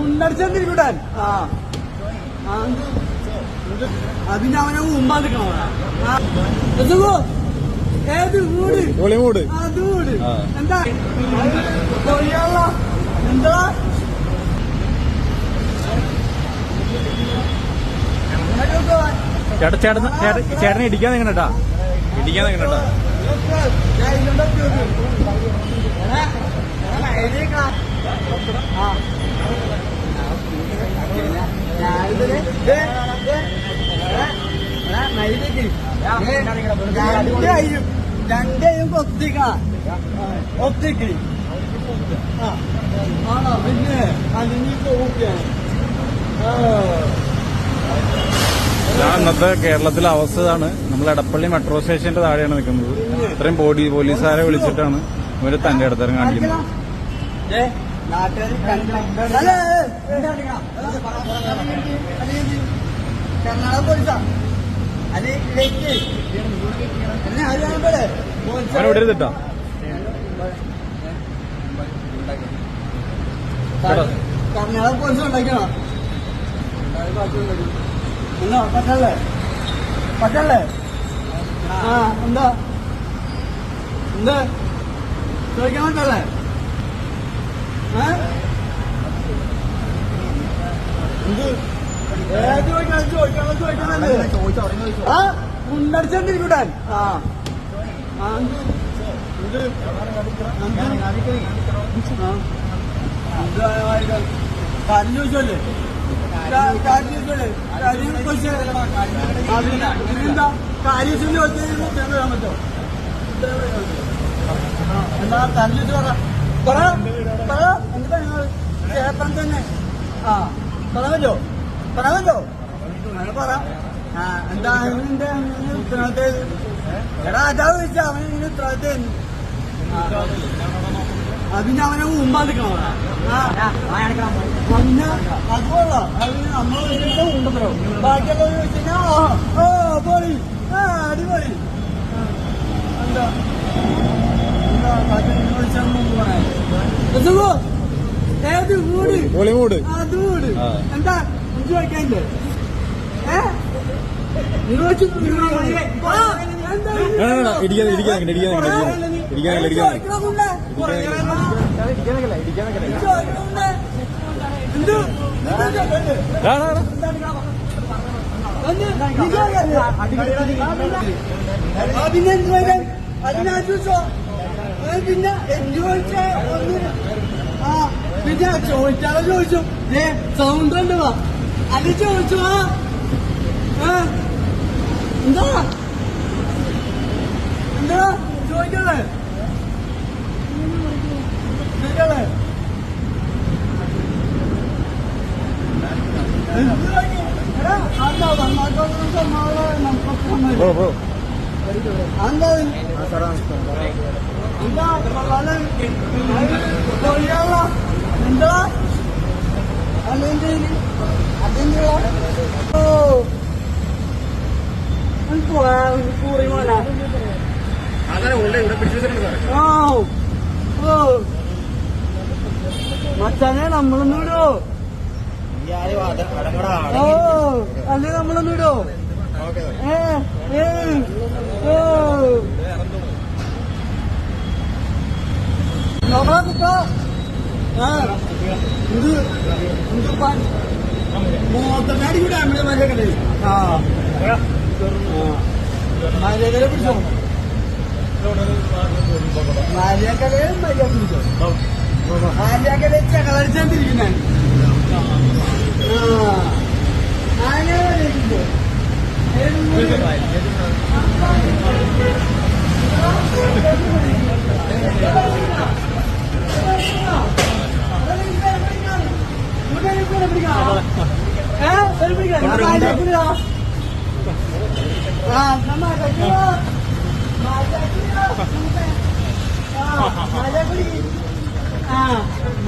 ഉണ്ടടിച്ചെന്തിരിക്കൂടാൻ ആ. ആ, അത് പിന്നെ അവനെ നിൽക്കണോ ഏത് വീട്? ഒളിമൂട് അത് വീട്. ആ. എന്താ? എന്താ? ചേട്ടാ ചേട്ടൻ ചേട്ടനെ ഇടിക്കാൻ നിങ്ങണട്ടാ ഇടിക്കാൻ നിങ്ങണട്ടാ ആ. രണ്ടേയും രണ്ടേയും ഒത്തിക്കണം ഒത്തിക്ക് ആണോ? പിന്നെ അതിനിപ്പോ ഓക്കെയാണ് ഇന്നത്തെ കേരളത്തിലെ അവസ്ഥ ഇതാണ് നമ്മൾ എടപ്പള്ളി മെട്രോ സ്റ്റേഷന്റെ താഴെയാണ് നിൽക്കുന്നത്. ഇത്രയും ബോഡി പോലീസുകാരെ വിളിച്ചിട്ടാണ് ഇവർ തന്റെ അടുത്തരം കാണിക്കുന്നത്. കർണാടക പോലീസാ. അത് ഇലേക്ക് എന്നെ ആര് കാണുമ്പോഴേ? അവനെ വിടരുതിട്ടാ കർണാടക പോലീസ് ഉണ്ടാക്കണോ എന്നാ പറ്റല്ലേ? പറ്റല്ലേ? ആ എന്താ? എന്താ? ചോദിക്കാൻ പറ്റല്ലേ? ഏ? എന്ത്? ചോദിക്കണം ആ? കാര്യം ചോദിച്ചല്ലേ കാര്യം ചോദിച്ചല്ലേ കാര്യം ചോദിച്ചേ കാര്യം ചോദിച്ചാൽ പറ്റോ കാര്യം ചോദിച്ചു പറ പറ എന്താ നിങ്ങൾ ചേട്ടൻ തന്നെ ആ പറയാൻ പറ്റോ പറ്റോ അങ്ങനെ പറ. എന്താ അവനെന്റെ ഉത്തരവാദിത്തം എടാ അതാ ചോദിച്ചാ അവന് നിന്റെ ഉത്തരവാദിത്തം അതിന് അവനെ നിൽക്കണോ പിന്നെ അതുകൊള്ള അതിന് വെച്ചിട്ട് ഉണ്ടല്ലോ ബാക്കിയുള്ള വെച്ചാൽ ഓ പൊളി. ആ അടിപൊളി. എന്താ? ഏത് വീട്? വീട്. എന്താ? അഞ്ചു വയ്ക്കാനില്ലേ ഇടിക്കാൻ- ഇടിക്കാൻ ഇടിക്കാൻ ഇടിക്കാൻ ഇടിക്കാൻ ചോദിക്കണ്ടേ? ഡാ, ഡാ, ഡാ. പിന്നെ ചോദിച്ചോ ഒന്ന്. ആ പിന്നെ ചോദിച്ചാലോ ചോദിച്ചു. ഏ സൗണ്ട് ഉണ്ട് വാ ആ. ഏ, എന്താ? എന്താ ചോദിക്കണേ ചോദിക്കണേ ബ്രോ ബ്രോ എന്താ എന്താ എന്താ അതെന്ത് അതെന്ത് ഓ കൂറി മോന ഓ ഓ മച്ചാനെ നമ്മളൊന്നും വിടോ ഓ അല്ലെ നമ്മളൊന്നും വിടോ ഏ ഏ ഓ. നമ്മളെ കുട്ടാ ആ ഇത് എന്ത് മോത്തനാടി കൂടെ നമ്മുടെ മര്യാദ ആ മര്യാദ പിടിച്ചോ മര്യാദ മര്യാദ പിടിച്ചോ മര്യാദ ചകളടിച്ചോണ്ടിരിക്കുന്നേ ആ. 젊은이가 맞아주려. 아, 맞아주려. 맞아주려. 아, 맞아주리. 아.